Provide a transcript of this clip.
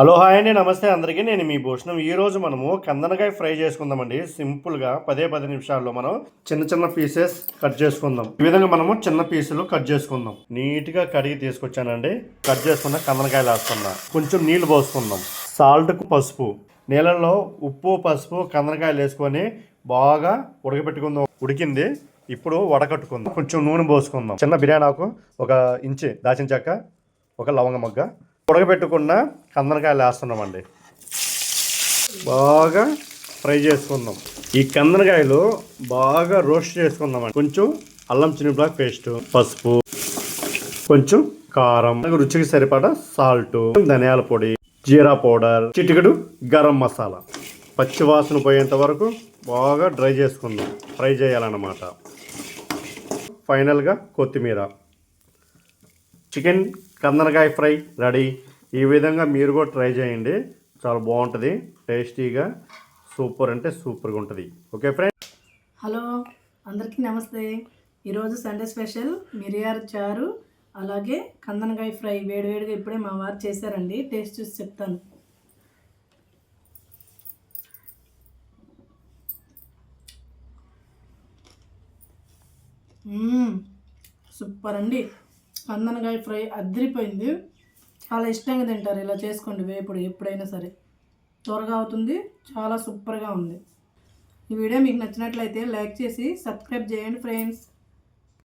Hello hi అండి. నమస్తే అందరికీ. నేను మీ భూషణం. ఈరోజు మనము కందనకాయ ఫ్రై చేసుకుందామండి. సింపుల్గా పదే పది నిమిషాల్లో మనం చిన్న చిన్న పీసెస్ కట్ చేసుకుందాం. ఈ విధంగా మనము చిన్న పీసులు కట్ చేసుకుందాం. నీట్గా కడిగి తీసుకొచ్చానండి. కట్ చేసుకున్న కందనకాయలు వేసుకుందాం కొంచెం నీళ్ళు పోసుకుందాం. సాల్ట్కు పసుపు. నీళ్ళల్లో ఉప్పు పసుపు కందనకాయలు వేసుకొని బాగా ఉడకబెట్టుకుందాం. ఉడికింది. ఇప్పుడు వడకట్టుకుందాం. కొంచెం నూనె పోసుకుందాం. చిన్న బిర్యానీ ఆకు ఒక ఇంచి దాచిన చెక్క ఒక లవంగ మొగ్గ. ఉడకబెట్టుకున్న కందనకాయలు వేస్తున్నామండి. బాగా ఫ్రై చేసుకుందాం. ఈ కందనకాయలు బాగా రోస్ట్ చేసుకుందామండి. కొంచెం అల్లం చిన్నపాకు పేస్ట్ పసుపు కొంచెం కారం రుచికి సరిపడా సాల్ట్ ధనియాల పొడి జీరా పౌడర్ చిటికెడు గరం మసాలా. పచ్చి వాసన పోయేంత వరకు బాగా డ్రై చేసుకుందాం. ఫ్రై చేయాలన్నమాట. ఫైనల్గా కొత్తిమీర. చికెన్ కందనకాయ ఫ్రై రెడీ. ఈ విధంగా మీరు కూడా ట్రై చేయండి. చాలా బాగుంటుంది. టేస్టీగా సూపర్ అంటే సూపర్గా ఉంటుంది. Okay friend? హలో అందరికీ నమస్తే. ఈరోజు సండే స్పెషల్ మిరియాల చారు అలాగే కందనకాయ ఫ్రై వేడివేడిగా ఇప్పుడే మా వారు చేశారండి. టేస్ట్ చూసి చెప్తాను. సూపర్ అండి. కందనకాయ ఫ్రై అదిరిపోయింది. చాలా ఇష్టంగా తింటారు. ఇలా చేసుకోండి వేపుడు ఎప్పుడైనా సరే. త్వరగా అవుతుంది. చాలా సూపర్గా ఉంది. ఈ వీడియో మీకు నచ్చినట్లయితే లైక్ చేసి సబ్స్క్రైబ్ చేయండి ఫ్రెండ్స్.